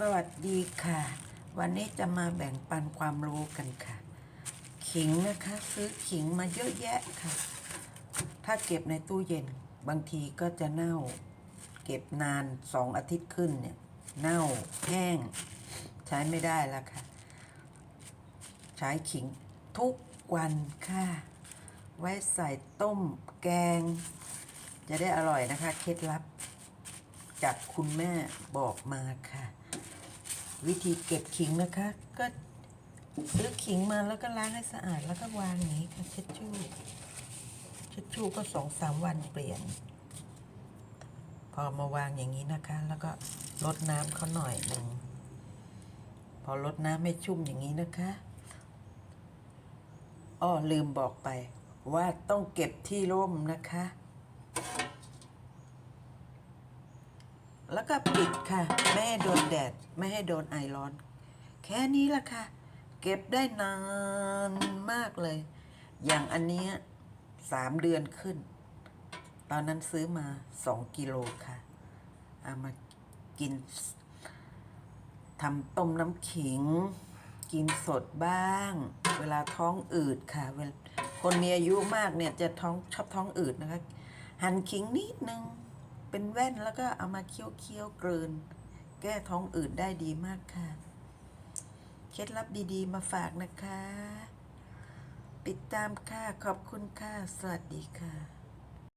สวัสดีค่ะ วันนี้จะมาแบ่งปันความรู้กันค่ะ ขิงนะคะซื้อขิงมาเยอะแยะค่ะ ถ้าเก็บในตู้เย็นบางทีก็จะเน่า เก็บนานสองอาทิตย์ขึ้นเนี่ย เน่าแห้ง ใช้ไม่ได้แล้วค่ะ ใช้ขิงทุกวันค่ะ ไว้ใส่ต้มแกง จะได้อร่อยนะคะ เคล็ดลับจากคุณแม่บอกมาค่ะ วิธีเก็บขิงนะคะ ก็ซื้อขิงมาแล้วก็ล้างให้สะอาดแล้วก็วางอย่างนี้ค่ะเช็ดชู่เช็ดชู่ก็สองสามวันเปลี่ยน พอมาวางอย่างนี้นะคะ แล้วก็ลดน้ำเขาหน่อยหนึ่งพอลดน้ำไม่ชุ่มอย่างนี้นะคะอ้อลืมบอกไปว่าต้องเก็บที่ร่มนะคะ แล้วก็ปิดค่ะ ไม่ให้โดนแดด ไม่ให้โดนไอร้อน แค่นี้ละค่ะ เก็บได้นานมากเลย อย่างอันเนี้ยสามเดือนขึ้น ตอนนั้นซื้อมาสองกิโลค่ะ เอามากินทำต้มน้ำขิง กินสดบ้าง เวลาท้องอืดค่ะ คนมีอายุมากเนี่ยจะท้องชอบท้องอืดนะคะ หั่นขิงนิดนึง เป็นแว่นแล้วก็เอามาเคี้ยวเคี้ยวเกลืนแก้ท้องอืดได้ดีมากค่ะ เคล็ดลับดีๆ มาฝากนะคะติดตามค่ะ ขอบคุณค่ะ สวัสดีค่ะ